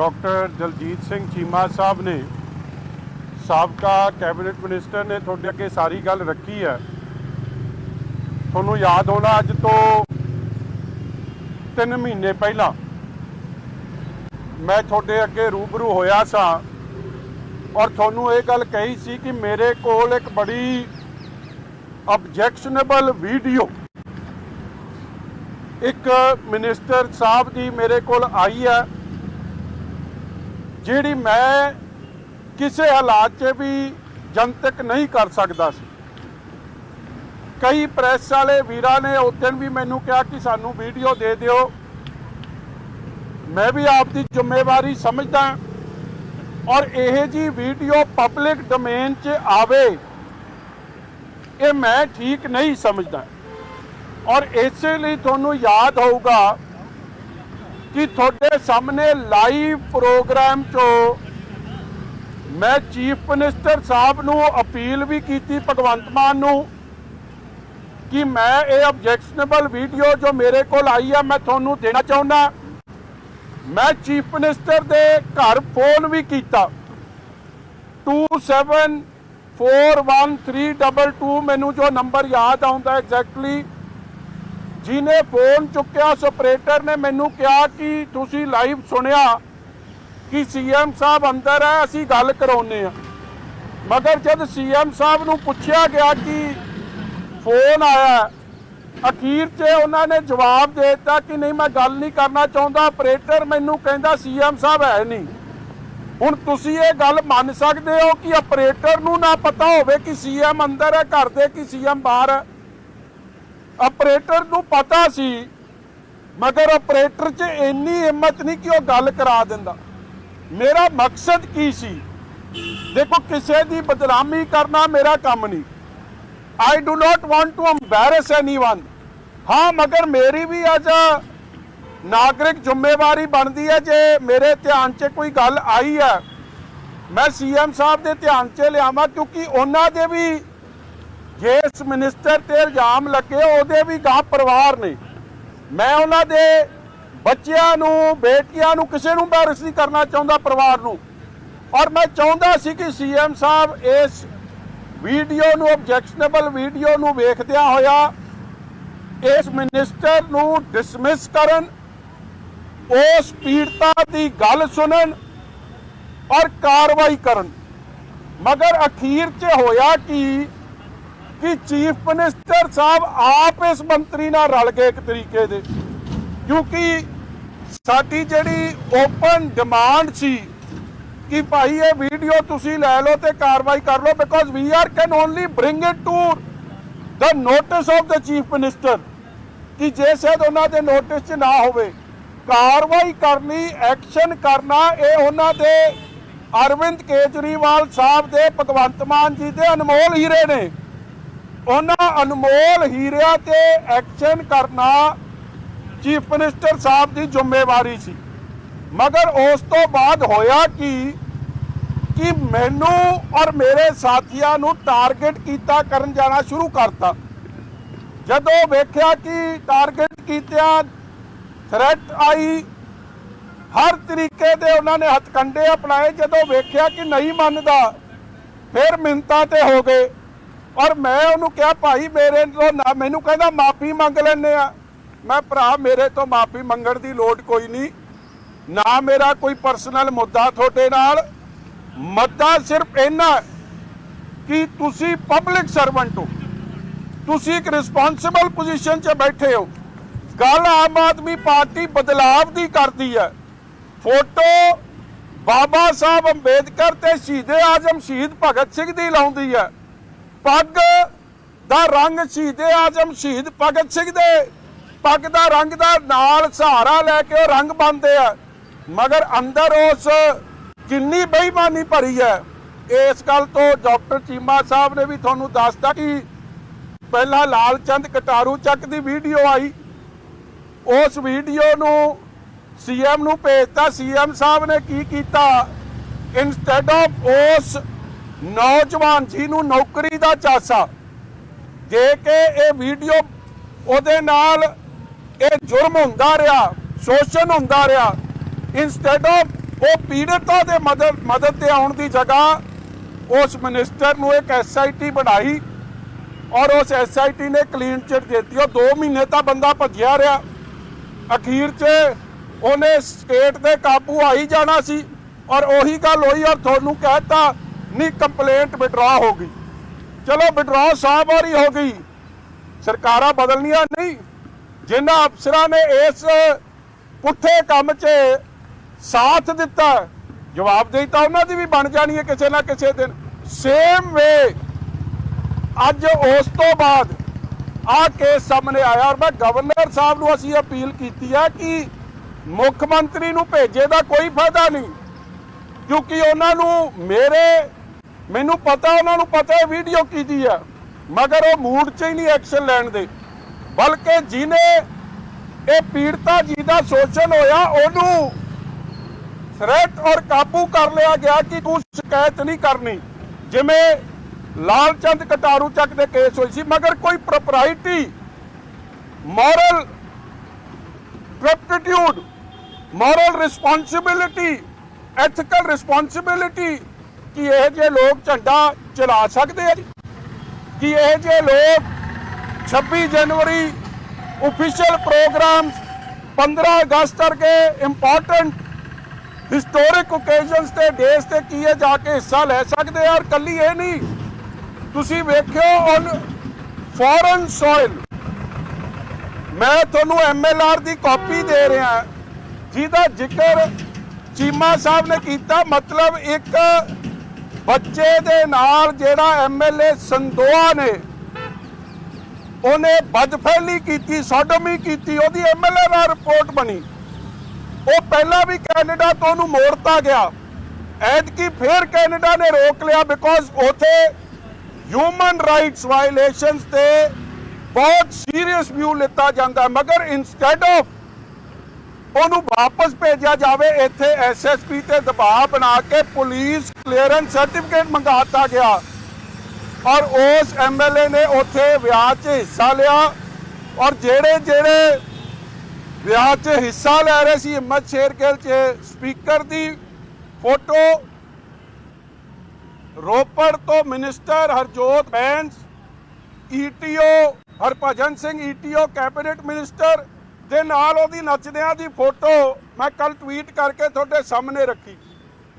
Doctor Daljit Singh Cheema ਸਾਹਿਬ ਨੇ ਸਾਬਕਾ ਕੈਬਨਿਟ ਮਿਨਿਸਟਰ ਨੇ ਤੁਹਾਡੇ ਅੱਗੇ ਸਾਰੀ ਗੱਲ ਰੱਖੀ ਹੈ। ਤੁਹਾਨੂੰ ਯਾਦ ਹੋਣਾ ਅੱਜ ਤੋਂ 3 ਮਹੀਨੇ ਪਹਿਲਾਂ ਮੈਂ ਤੁਹਾਡੇ ਅੱਗੇ ਰੂਬਰੂ ਹੋਇਆ ਸਾਂ ਔਰ ਤੁਹਾਨੂੰ ਇਹ ਗੱਲ ਕਹੀ ਸੀ ਕਿ ਮੇਰੇ ਕੋਲ ਇੱਕ ਬੜੀ ਆਬਜੈਕਸ਼ਨੇਬਲ ਵੀਡੀਓ ਇੱਕ ਮਿਨਿਸਟਰ ਸਾਹਿਬ ਦੀ ਮੇਰੇ ਕੋਲ ਆਈ ਹੈ। ਜਿਹੜੀ ਮੈਂ ਕਿਸੇ ਹਾਲਾਤ 'ਚ ਵੀ ਜਨਤਕ ਨਹੀਂ ਕਰ ਸਕਦਾ ਸੀ। ਕਈ ਪ੍ਰੈਸ ਵਾਲੇ ਵੀਰਾਂ ਨੇ ਉਸ ਵੀ ਮੈਨੂੰ ਕਿਹਾ ਕਿ ਸਾਨੂੰ ਵੀਡੀਓ ਦੇ ਦਿਓ। ਮੈਂ ਵੀ ਆਪਦੀ ਜ਼ਿੰਮੇਵਾਰੀ ਸਮਝਦਾ ਔਰ ਇਹ ਜੀ ਵੀਡੀਓ ਪਬਲਿਕ ਡੋਮੇਨ 'ਚ ਆਵੇ, ਇਹ ਮੈਂ ਠੀਕ ਨਹੀਂ ਸਮਝਦਾ। ਔਰ ਇਸੇ ਲਈ ਤੁਹਾਨੂੰ ਯਾਦ ਹੋਊਗਾ ਕਿ ਤੁਹਾਡੇ ਸਾਹਮਣੇ ਲਾਈਵ ਪ੍ਰੋਗਰਾਮ 'ਚੋਂ ਮੈਂ ਚੀਫ ਮਿਨਿਸਟਰ ਸਾਹਿਬ ਨੂੰ ਅਪੀਲ ਵੀ ਕੀਤੀ ਭਗਵੰਤ ਮਾਨ ਨੂੰ ਕਿ ਮੈਂ ਇਹ ਆਬਜੈਕਸ਼ਨੇਬਲ ਵੀਡੀਓ ਜੋ ਮੇਰੇ ਕੋਲ ਆਈ ਆ, ਮੈਂ ਤੁਹਾਨੂੰ ਦੇਣਾ ਚਾਹੁੰਦਾ। ਮੈਂ ਚੀਫ ਮਿਨਿਸਟਰ ਦੇ ਘਰ ਫੋਨ ਵੀ ਕੀਤਾ। 274132 ਮੈਨੂੰ ਜੋ ਨੰਬਰ ਯਾਦ ਆਉਂਦਾ ਐਗਜ਼ੈਕਟਲੀ ਜਿਹਨੇ ਫੋਨ ਚੁੱਕਿਆ ਉਸ ਆਪਰੇਟਰ ਨੇ ਮੈਨੂੰ ਕਿਹਾ ਕਿ ਤੁਸੀਂ ਲਾਈਵ ਸੁਣਿਆ ਕਿ ਸੀਐਮ ਸਾਹਿਬ ਅੰਦਰ ਹੈ, ਅਸੀਂ ਗੱਲ ਕਰਾਉਨੇ ਆ ਮਗਰ ਜਦ ਸੀਐਮ ਸਾਹਿਬ ਨੂੰ ਪੁੱਛਿਆ ਗਿਆ ਕਿ ਫੋਨ ਆਇਆ ਅਖੀਰ 'ਚ ਉਹਨਾਂ ਨੇ ਜਵਾਬ ਦੇ ਦਿੱਤਾ ਕਿ ਨਹੀਂ, ਮੈਂ ਗੱਲ ਨਹੀਂ ਕਰਨਾ ਚਾਹੁੰਦਾ ਆਪਰੇਟਰ ਮੈਨੂੰ ਕਹਿੰਦਾ ਸੀਐਮ ਸਾਹਿਬ ਹੈ ਨਹੀਂ। ਹੁਣ ਤੁਸੀਂ ਇਹ ਗੱਲ ਮੰਨ ਸਕਦੇ ਹੋ ਕਿ ਆਪਰੇਟਰ ਨੂੰ ਨਾ ਪਤਾ ਹੋਵੇ ਕਿ ਸੀਐਮ ਅੰਦਰ ਹੈ, ਘਰ ਦੇ, ਕਿ ਸੀਐਮ ਬਾਹਰ ਹੈ। ਆਪਰੇਟਰ ਨੂੰ ਪਤਾ ਸੀ, ਮਗਰ ਆਪਰੇਟਰ 'ਚ ਇੰਨੀ ਹਿੰਮਤ ਨਹੀਂ ਕਿ ਉਹ ਗੱਲ ਕਰਾ ਦਿੰਦਾ। ਮੇਰਾ ਮਕਸਦ ਕੀ ਸੀ? ਦੇਖੋ, ਕਿਸੇ ਦੀ ਬਦਨਾਮੀ ਕਰਨਾ ਮੇਰਾ ਕੰਮ ਨਹੀਂ। I do not want to embarrass anyone ਹਾਂ, ਮਗਰ ਮੇਰੀ ਵੀ ਅੱਜ ਨਾਗਰਿਕ ਜ਼ਿੰਮੇਵਾਰੀ ਬਣਦੀ ਹੈ, ਜੇ ਮੇਰੇ ਧਿਆਨ 'ਚ ਕੋਈ ਗੱਲ ਆਈ ਹੈ। ਮੈਂ ਸੀਐਮ ਸਾਹਿਬ ਦੇ ਧਿਆਨ 'ਚ ਲਿਆਵਾਂ, ਕਿਉਂਕਿ ਉਹਨਾਂ ਦੇ ਵੀ ਜਿਸ ਮਿਨਿਸਟਰ ਤੇ ਇਲਜ਼ਾਮ ਲੱਗੇ, ਉਹਦੇ ਵੀ ਗਾਂ ਪਰਿਵਾਰ ਨੇ। ਮੈਂ ਉਹਨਾਂ ਦੇ ਬੱਚਿਆਂ ਨੂੰ, ਬੇਟੀਆਂ ਨੂੰ, ਕਿਸੇ ਨੂੰ embarrass ਨਹੀਂ ਕਰਨਾ ਚਾਹੁੰਦਾ ਪਰਿਵਾਰ ਨੂੰ। ਔਰ ਮੈਂ ਚਾਹੁੰਦਾ ਸੀ ਕਿ ਸੀਐਮ ਸਾਹਿਬ ਇਸ ਵੀਡੀਓ ਨੂੰ ਆਬਜੈਕਸ਼ਨੇਬਲ ਵੀਡੀਓ ਨੂੰ ਵੇਖਦਿਆਂ ਹੋਇਆ ਇਸ ਮਿਨਿਸਟਰ ਨੂੰ ਡਿਸਮਿਸ ਕਰਨ, ਉਸ ਪੀੜਤਾ ਦੀ ਗੱਲ ਸੁਣਨ ਔਰ ਕਾਰਵਾਈ ਕਰਨ। ਮਗਰ ਅਖੀਰ 'ਚ ਹੋਇਆ ਕਿ ਕਿ ਚੀਫ ਮਿਨਿਸਟਰ ਸਾਹਿਬ ਆਪ ਇਸ ਮੰਤਰੀ ਨਾਲ ਰਲ ਗਏ ਇੱਕ ਤਰੀਕੇ ਦੇ। ਕਿਉਂਕਿ ਸਾਡੀ ਜਿਹੜੀ ਓਪਨ ਡਿਮਾਂਡ ਸੀ ਕਿ ਭਾਈ ਇਹ ਵੀਡੀਓ ਤੁਸੀਂ ਲੈ ਲਓ ਤੇ ਕਾਰਵਾਈ ਕਰ ਲਓ because we are can only bring it to the notice of the chief minister ਕਿ ਜੇ ਸ਼ਾਇਦ ਉਹਨਾਂ ਦੇ ਨੋਟਿਸ 'ਚ ਨਾ ਹੋਵੇ, ਕਾਰਵਾਈ ਕਰਨੀ ਐਕਸ਼ਨ ਕਰਨਾ, ਇਹ ਉਹਨਾਂ ਦੇ ਅਰਵਿੰਦ ਕੇਜਰੀਵਾਲ ਸਾਹਿਬ ਦੇ ਭਗਵੰਤ ਮਾਨ ਜੀ ਦੇ ਅਨਮੋਲ ਹੀਰੇ ਨੇ। ਉਹਨਾਂ ਅਨਮੋਲ ਹੀਰਿਆਂ ਤੇ ਐਕਸ਼ਨ ਕਰਨਾ ਚੀਫ ਮਿਨਿਸਟਰ ਸਾਹਿਬ ਦੀ ਜ਼ਿੰਮੇਵਾਰੀ ਸੀ। ਮਗਰ ਉਸ ਤੋਂ ਬਾਅਦ ਹੋਇਆ ਕਿ? ਕਿ ਮੈਨੂੰ ਔਰ ਮੇਰੇ ਸਾਥੀਆਂ ਨੂੰ ਟਾਰਗੇਟ ਕੀਤਾ ਕਰਨ ਜਾਣਾ ਸ਼ੁਰੂ ਕਰਤਾ। ਜਦੋਂ ਵੇਖਿਆ ਕਿ ਟਾਰਗੇਟ ਕੀਤਿਆਂ ਥ੍ਰੈਟ ਆਈ, ਹਰ ਤਰੀਕੇ ਦੇ ਉਹਨਾਂ ਨੇ ਹਥਕੰਡੇ ਅਪਣਾਏ। ਜਦੋਂ ਵੇਖਿਆ ਕਿ ਨਹੀਂ ਮੰਨਦਾ, ਫਿਰ ਮਿੰਤਾ ਤੇ ਹੋ ਗਏ। ਔਰ ਮੈਂ ਉਹਨੂੰ ਕਿਹਾ, ਭਾਈ, ਮੇਰੇ ਤੋਂ ਨਾ, ਮੈਨੂੰ ਕਹਿੰਦਾ, ਮਾਫੀ ਮੰਗ ਲੈਣੇ ਆ। ਮੈਂ ਭਰਾ, ਮੇਰੇ ਤੋਂ ਮਾਫੀ ਮੰਗਣ ਦੀ ਲੋੜ ਕੋਈ ਨਹੀਂ। ਨਾ ਮੇਰਾ ਕੋਈ ਪਰਸਨਲ ਮੁੱਦਾ ਤੁਹਾਡੇ ਨਾਲ। ਮੁੱਦਾ ਸਿਰਫ ਇੰਨਾ ਕਿ ਤੁਸੀਂ ਪਬਲਿਕ ਸਰਵੈਂਟ ਹੋ। ਤੁਸੀਂ ਇੱਕ ਰਿਸਪੌਂਸਿਬਲ ਪੋਜੀਸ਼ਨ 'ਚ ਬੈਠੇ ਹੋ। ਗੱਲ ਆਮ ਆਦਮੀ ਪਾਰਟੀ ਬਦਲਾਵ ਦੀ ਕਰਦੀ ਹੈ। ਫੋਟੋ ਬਾਬਾ ਸਾਹਿਬ ਅੰਬੇਦਕਰ ਤੇ ਸ਼ਹੀਦੇ ਆਜ਼ਮ ਸ਼ਹੀਦ ਭਗਤ ਸਿੰਘ ਦੀ ਲਾਉਂਦੀ ਹੈ। ਪੱਗ ਦਾ ਰੰਗ ਸ਼ਹੀਦੇ ਆਜ਼ਮ, ਸ਼ਹੀਦ ਭਗਤ ਸਿੰਘ ਦੇ। ਪੱਗ ਦਾ ਰੰਗ ਦਾ ਨਾਲ ਸਹਾਰਾ ਲੈ ਕੇ ਉਹ ਰੰਗ ਬੰਨਦੇ ਆ। ਮਗਰ ਅੰਦਰ ਉਸ ਕਿੰਨੀ ਬੇਈਮਾਨੀ ਭਰੀ ਹੈ। ਇਸ ਗੱਲ ਤੋਂ ਡਾਕਟਰ ਚੀਮਾ ਸਾਹਿਬ ਨੇ ਵੀ ਤੁਹਾਨੂੰ ਦੱਸਤਾ ਕਿ ਪਹਿਲਾਂ ਲਾਲ ਚੰਦ ਕਟਾਰੂ ਚੱਕ ਦੀ ਵੀਡੀਓ ਆਈ। ਉਸ ਵੀਡੀਓ ਨੂੰ ਸੀਐਮ ਨੂੰ ਭੇਜਤਾ। ਸੀਐਮ ਸਾਹਿਬ ਨੇ ਕੀ ਕੀਤਾ? ਇਨਸਟੈਡ ਆਫ ਉਸ ਨੌਜਵਾਨ ਜੀ ਨੂੰ ਨੌਕਰੀ ਦਾ ਚਾਸਾ। ਦੇ ਕੇ ਇਹ ਵੀਡੀਓ ਉਹਦੇ ਨਾਲ ਇਹ ਜੁਰਮ ਹੁੰਦਾ ਰਿਹਾ, ਸ਼ੋਸ਼ਣ ਹੁੰਦਾ ਰਿਹਾ ਇਨਸਟੈਡ ਆਫ ਉਹ ਪੀੜਤਾਂ ਦੇ ਮਦਦ ਮਦਦ ਤੇ ਆਉਣ ਦੀ ਜਗ੍ਹਾ ਉਸ ਮਿਨਿਸਟਰ ਨੂੰ ਇੱਕ ਐਸਆਈਟੀ ਬਣਾਈ ਔਰ ਉਸ ਐਸਆਈਟੀ ਨੇ ਕਲੀਨ ਚਿਟ ਦਿੱਤੀ। ਉਹ 2 ਮਹੀਨੇ ਤਾਂ ਬੰਦਾ ਭੱਜਿਆ ਰਿਹਾ। ਅਖੀਰ 'ਚ ਉਹਨੇ ਸਟੇਟ ਤੇ ਕਾਬੂ ਆਈ ਜਾਣਾ ਸੀ ਔਰ ਉਹੀ ਗੱਲ ਹੋਈ ਔਰ ਤੁਹਾਨੂੰ ਕਹਿਤਾ ਨਹੀਂ ਕੰਪਲੇਂਟ ਵਿਡਰਾ ਹੋ ਗਈ। ਚਲੋ ਵਿਡਰਾ 100 ਵਾਰੀ ਹੋ ਗਈ। ਸਰਕਾਰਾਂ ਬਦਲਣੀਆਂ ਨਹੀਂ। ਜਿਨ੍ਹਾਂ ਅਫਸਰਾਂ ਨੇ ਇਸ ਪੁੱਠੇ ਕੰਮ 'ਚ ਸਾਥ ਦਿੱਤਾ, ਜਵਾਬਦੇਹੀ ਤਾਂ ਉਹਨਾਂ ਦੀ ਵੀ ਬਣ ਜਾਣੀ ਹੈ ਕਿਸੇ ਨਾ ਕਿਸੇ ਦਿਨ। ਸੇਮ ਵੇ ਅੱਜ ਉਸ ਤੋਂ ਬਾਅਦ ਆਹ ਕੇਸ ਸਾਹਮਣੇ ਆਇਆ ਔਰ ਮੈਂ ਗਵਰਨਰ ਸਾਹਿਬ ਨੂੰ ਅਸੀਂ ਅਪੀਲ ਕੀਤੀ ਹੈ ਕਿ ਮੁੱਖ ਮੰਤਰੀ ਨੂੰ ਭੇਜੇ ਦਾ ਕੋਈ ਫਾਇਦਾ ਨਹੀਂ। ਕਿਉਂਕਿ ਉਹਨਾਂ ਨੂੰ ਮੇਰੇ ਮੈਨੂੰ ਪਤਾ, ਉਹਨਾਂ ਨੂੰ ਪਤਾ ਹੈ ਵੀਡੀਓ ਕੀਤੀ ਹੈ ਮਗਰ ਉਹ ਮੂਡ 'ਚ ਹੀ ਨਹੀਂ ਐਕਸ਼ਨ ਲੈਣ ਦੇ। ਬਲਕਿ ਜਿਨੇ ਇਹ ਪੀੜਤਾ ਜੀ ਦਾ ਸ਼ੋਸ਼ਣ ਹੋਇਆ, ਉਹਨੂੰ ਥ੍ਰੈਟ ਔਰ ਕਾਬੂ ਕਰ ਲਿਆ ਗਿਆ ਕਿ ਤੂੰ ਸ਼ਿਕਾਇਤ ਨਹੀਂ ਕਰਨੀ। ਜਿਵੇਂ ਲਾਲਚੰਦ ਕਟਾਰੂ ਚੱਕ ਦੇ ਕੇਸ ਹੋਈ ਸੀ, ਮਗਰ ਕੋਈ propriety moral turpitude moral responsibility ethical responsibility ਕਿ ਇਹ ਜੇ ਲੋਕ ਝੰਡਾ ਚਲਾ ਸਕਦੇ ਆ ਜੀ? ਕਿ ਇਹ ਜੇ ਲੋਕ 26 ਜਨਵਰੀ ऑफिशियल प्रोग्राम्स 15 ਅਗਸਤ ਵਰਗੇ ਇੰਪੋਰਟੈਂਟ ਹਿਸਟੋਰਿਕ ਓਕੇਜ਼ਨਸ ਤੇ ਡੇਸ ਤੇ ਕੀ ਇਹ ਜਾ ਕੇ ਹਿੱਸਾ ਲੈ ਸਕਦੇ ਆ ਔਰ ਕੱਲੀ ਇਹ ਨਹੀਂ ਤੁਸੀਂ ਵੇਖਿਓ ਔਨ ਫੋਰਨ ਸੋਇਲ ਮੈਂ ਤੁਹਾਨੂੰ ਐਮਐਲਆਰ ਦੀ ਕਾਪੀ ਦੇ ਰਿਹਾ ਜਿਹਦਾ ਜ਼ਿਕਰ ਚੀਮਾ ਸਾਹਿਬ ਨੇ ਕੀਤਾ ਮਤਲਬ ਇੱਕ ਬੱਚੇ ਦੇ ਨਾਲ ਜਿਹੜਾ ਐਮਐਲਏ ਸੰਦੋਆ ਨੇ, ਉਹਨੇ ਬਦਫੈਲੀ ਕੀਤੀ, ਸੋਡੋਮੀ ਕੀਤੀ, ਉਹਦੀ ਐਮਐਲਏ ਨਾਲ ਰਿਪੋਰਟ ਬਣੀ। ਉਹ ਪਹਿਲਾਂ ਵੀ ਕੈਨੇਡਾ ਤੋਂ ਉਹਨੂੰ ਮੋੜਤਾ ਗਿਆ। ਐਤਕੀ ਫੇਰ ਕੈਨੇਡਾ ਨੇ ਰੋਕ ਲਿਆ ਬਿਕੋਜ਼ ਉਥੇ ਹਿਊਮਨ ਰਾਈਟਸ ਵਾਇਲੇਸ਼ਨਸ ਤੇ ਬਹੁਤ ਸੀਰੀਅਸ ਵਿਊ ਲਿੱਤਾ ਜਾਂਦਾ ਮਗਰ ਇਨਸਟੈਡ ਆਫ ਉਹਨੂੰ ਵਾਪਸ ਭੇਜਿਆ ਜਾਵੇ, ਇੱਥੇ ਐਸਐਸਪੀ ਤੇ ਦਬਾਅ ਬਣਾ ਕੇ ਪੁਲਿਸ ਕਲੀਅਰੈਂਸ ਸਰਟੀਫਿਕੇਟ ਮੰਗਾਤਾ ਗਿਆ। ਔਰ ਉਸ ਐਮਐਲਏ ਨੇ ਉੱਥੇ ਵਿਆਹ 'ਚ ਹਿੱਸਾ ਲਿਆ। ਔਰ ਜਿਹੜੇ ਜਿਹੜੇ ਵਿਆਹ 'ਚ ਹਿੱਸਾ ਲੈ ਰਹੇ ਸੀ, ਹਿੰਮਤ ਸ਼ੇਰਗਿੱਲ 'ਚ ਸਪੀਕਰ ਦੀ ਫੋਟੋ, ਰੋਪੜ ਤੋਂ minister Harjot Bains ETO Harbhajan Singh ETO cabinet minister ਦੇ ਨਾਲ ਉਹਦੀ ਨੱਚਦਿਆਂ ਦੀ ਫੋਟੋ ਮੈਂ ਕੱਲ ਟਵੀਟ ਕਰਕੇ ਤੁਹਾਡੇ ਸਾਹਮਣੇ ਰੱਖੀ।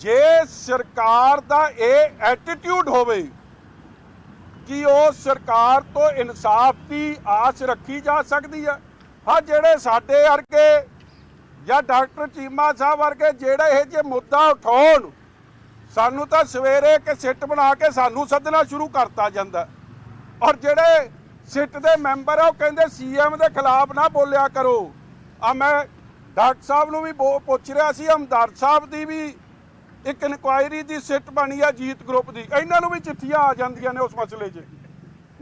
ਜੇ ਸਰਕਾਰ ਦਾ ਇਹ ਐਟੀਟਿਊਡ ਹੋਵੇ ਕਿ ਉਹ ਸਰਕਾਰ ਤੋਂ ਇਨਸਾਫ ਦੀ ਆਸ ਰੱਖੀ ਜਾ ਸਕਦੀ ਹੈ ਹਾਂ, ਜਿਹੜੇ ਸਾਡੇ ਵਰਗੇ ਜਾਂ ਡਾਕਟਰ ਚੀਮਾ ਸਾਹਿਬ ਵਰਗੇ ਜਿਹੜੇ ਇਹ ਜੇ ਮੁੱਦਾ ਉਠਾਉਣ, ਸਾਨੂੰ ਤਾਂ ਸਵੇਰੇ ਇੱਕ ਸਿੱਟ ਬਣਾ ਕੇ ਸਾਨੂੰ ਸੱਦਣਾ ਸ਼ੁਰੂ ਕਰਤਾ ਜਾਂਦਾ। ਔਰ ਜਿਹੜੇ ਸਿੱਟ ਦੇ ਮੈਂਬਰ ਆ, ਉਹ ਕਹਿੰਦੇ ਸੀਐਮ ਦੇ ਖਿਲਾਫ ਨਾ ਬੋਲਿਆ ਕਰੋ। ਆ ਮੈਂ ਡਾਕਟਰ ਸਾਹਿਬ ਨੂੰ ਵੀ ਬੋ- ਪੁੱਛ ਰਿਹਾ ਸੀ, ਹਮਦਰਦ ਸਾਹਿਬ ਦੀ ਵੀ ਇੱਕ ਇਨਕੁਆਇਰੀ ਦੀ ਸਿੱਟ ਬਣੀ ਆ ਜੀਤ ਗਰੁੱਪ ਦੀ। ਇਹਨਾਂ ਨੂੰ ਵੀ ਚਿੱਠੀਆਂ ਆ ਜਾਂਦੀਆਂ ਨੇ ਉਸ ਮਸਲੇ 'ਚ।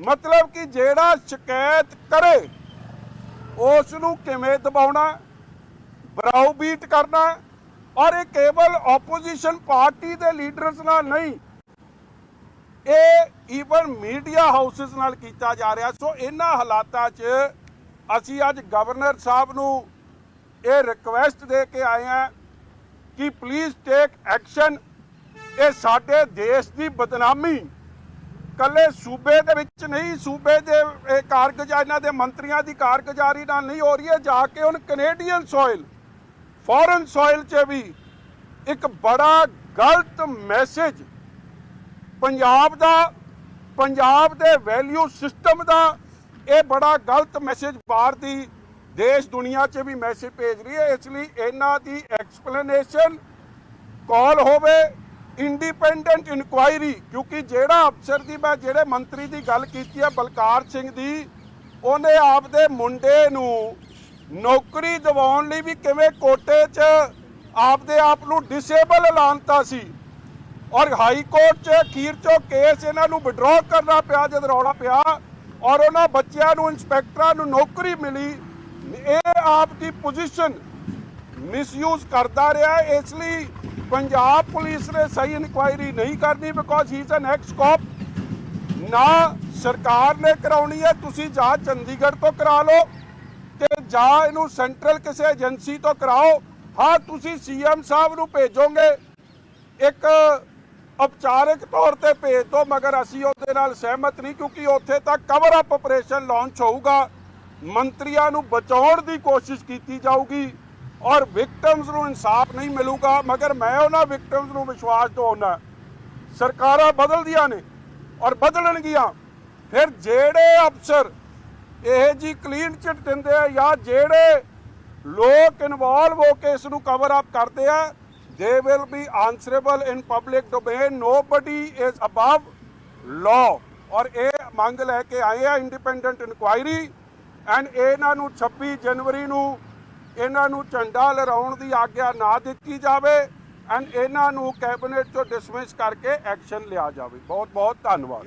ਮਤਲਬ ਕਿ ਜਿਹੜਾ ਸ਼ਿਕਾਇਤ ਕਰੇ, ਉਸ ਨੂੰ ਕਿਵੇਂ ਦਬਾਉਣਾ ਬਰਾਉ ਬੀਟ ਕਰਨਾ, ਔਰ ਇਹ ਕੇਵਲ ਆਪੋਜੀਸ਼ਨ ਪਾਰਟੀ ਦੇ ਲੀਡਰਸ ਨਾਲ ਨਹੀਂ ਇਹ ਈਵਨ ਮੀਡੀਆ ਹਾਊਸਸ ਨਾਲ ਕੀਤਾ ਜਾ ਰਿਹਾ। ਸੋ ਇਹਨਾਂ ਹਾਲਾਤਾਂ 'ਚ ਅਸੀਂ ਅੱਜ ਗਵਰਨਰ ਸਾਹਿਬ ਨੂੰ ਇਹ ਰਿਕਵੈਸਟ ਦੇ ਕੇ ਆਏ ਹਾਂ ਕਿ ਪਲੀਜ਼ ਟੇਕ ਐਕਸ਼ਨ ਇਹ ਸਾਡੇ ਦੇਸ਼ ਦੀ ਬਦਨਾਮੀ। ਕੱਲੇ ਸੂਬੇ ਦੇ ਵਿੱਚ ਨਹੀਂ, ਸੂਬੇ ਦੇ ਇਹ ਕਾਰਗੁਜ਼ਾਰੀ, ਇਹਨਾਂ ਦੇ ਮੰਤਰੀਆਂ ਦੀ ਕਾਰਗੁਜ਼ਾਰੀ ਨਾਲ ਨਹੀਂ ਹੋ ਰਹੀ ਹੈ। ਜਾ ਕੇ ਹੁਣ ਕੈਨੇਡੀਅਨ ਸੋਇਲ ਫੋਰਨ ਸੋਇਲ 'ਚ ਵੀ ਇੱਕ ਬੜਾ ਗਲਤ ਮੈਸੇਜ ਪੰਜਾਬ ਦਾ, ਪੰਜਾਬ ਦੇ ਵੈਲਿਊ ਸਿਸਟਮ ਦਾ ਇਹ ਬੜਾ ਗਲਤ ਮੈਸੇਜ ਬਾਹਰ ਦੀ ਦੇਸ਼ ਦੁਨੀਆ 'ਚ ਵੀ ਮੈਸੇਜ ਭੇਜ ਰਹੀ ਹੈ। ਇਸ ਲਈ ਇਹਨਾਂ ਦੀ ਐਕਸਪਲੇਨੇਸ਼ਨ ਕਾਲ ਹੋਵੇ ਇੰਡੀਪੈਂਡੈਂਟ ਇਨਕੁਆਇਰੀ ਕਿਉਂਕਿ ਜਿਹੜਾ ਅਫਸਰ ਦੀ ਮੈਂ, ਜਿਹੜੇ ਮੰਤਰੀ ਦੀ ਗੱਲ ਕੀਤੀ ਹੈ, ਬਲਕਾਰ ਸਿੰਘ ਦੀ, ਉਹਨੇ ਆਪਦੇ ਮੁੰਡੇ ਨੂੰ ਨੌਕਰੀ ਦਿਵਾਉਣ ਲਈ ਵੀ ਕਿਵੇਂ ਕੋਟੇ 'ਚ ਆਪਦੇ ਆਪ ਨੂੰ ਡਿਸੇਬਲ ਐਲਾਨਤਾ ਸੀ। ਔਰ ਹਾਈ ਕੋਰਟ 'ਚ ਅਖੀਰ 'ਚੋਂ ਕੇਸ ਇਹਨਾਂ ਨੂੰ ਵਿਡਰਾਅ ਕਰਨਾ ਪਿਆ, ਜਦ ਰੌਲਾ ਪਿਆ, ਔਰ ਉਹਨਾਂ ਬੱਚਿਆਂ ਨੂੰ, ਇੰਸਪੈਕਟਰਾਂ ਨੂੰ ਨੌਕਰੀ ਮਿਲੀ, ਇਹ ਆਪ ਦੀ ਪੋਜੀਸ਼ਨ ਮਿਸਯੂਜ਼ ਕਰਦਾ ਰਿਹਾ ਇਸ ਲਈ ਪੰਜਾਬ ਪੁਲਿਸ ਨੇ ਸਹੀ ਇਨਕੁਆਇਰੀ ਨਹੀਂ ਕਰਨੀ because he is an ex cop ਨਾ ਸਰਕਾਰ ਨੇ ਕਰਾਉਣੀ ਹੈ, ਤੁਸੀਂ ਜਾਂ ਚੰਡੀਗੜ੍ਹ ਤੋਂ ਕਰਾ ਲਓ, ਤੇ ਜਾਂ ਇਹਨੂੰ ਸੈਂਟਰਲ ਕਿਸੇ ਏਜੰਸੀ ਤੋਂ ਕਰਾਓ। ਹਾਂ, ਤੁਸੀਂ ਸੀਐਮ ਸਾਹਿਬ ਨੂੰ ਭੇਜੋਗੇ। ਇੱਕ ਉਪਚਾਰਕ ਤੌਰ ਤੇ ਭੇਜ ਦਿਓ ਮਗਰ ਅਸੀਂ ਉਹਦੇ ਨਾਲ ਸਹਿਮਤ ਨਹੀਂ, ਕਿਉਂਕਿ ਉੱਥੇ ਤਾਂ ਕਵਰ ਅਪ ਆਪਰੇਸ਼ਨ ਲਾਂਚ ਹੋਊਗਾ। ਮੰਤਰੀਆਂ ਨੂੰ ਬਚਾਉਣ ਦੀ ਕੋਸ਼ਿਸ਼ ਕੀਤੀ ਜਾਊਗੀ ਔਰ ਵਿਕਟਮਸ ਨੂੰ ਇਨਸਾਫ ਨਹੀਂ ਮਿਲੂਗਾ, ਮਗਰ ਮੈਂ ਉਹਨਾਂ ਵਿਕਟਮਸ ਨੂੰ ਵਿਸ਼ਵਾਸ ਦਿਵਾਉਣਾ ਸਰਕਾਰਾਂ ਬਦਲਦੀਆਂ ਨੇ ਔਰ ਬਦਲਣਗੀਆਂ। ਫਿਰ ਜਿਹੜੇ ਅਫਸਰ ਇਹ ਜੀ ਕਲੀਨ ਚਿੱਟ ਦਿੰਦੇ ਆ ਜਾਂ ਜਿਹੜੇ ਲੋਕ ਇਨਵੋਲਵ ਹੋ ਕੇ ਇਸ ਨੂੰ ਕਵਰ ਅਪ ਕਰਦੇ ਆ they will be answerable in public domain nobody is above law ਔਰ ਇਹ ਮੰਗ ਲੈ ਕੇ ਆਏ ਆ ਇੰਡੀਪੈਂਡੈਂਟ ਇਨਕੁਆਇਰੀ ਐਂਡ ਇਹਨਾਂ ਨੂੰ 26 ਜਨਵਰੀ ਨੂੰ ਇਹਨਾਂ ਨੂੰ ਝੰਡਾ ਲਹਿਰਾਉਣ ਦੀ ਆਗਿਆ ਨਾ ਦਿੱਤੀ ਜਾਵੇ ਐਂਡ ਇਹਨਾਂ ਨੂੰ ਕੈਬਨਿਟ ਚੋਂ ਡਿਸਮਿਸ ਕਰਕੇ ਐਕਸ਼ਨ ਲਿਆ ਜਾਵੇ। ਬਹੁਤ ਬਹੁਤ ਧੰਨਵਾਦ।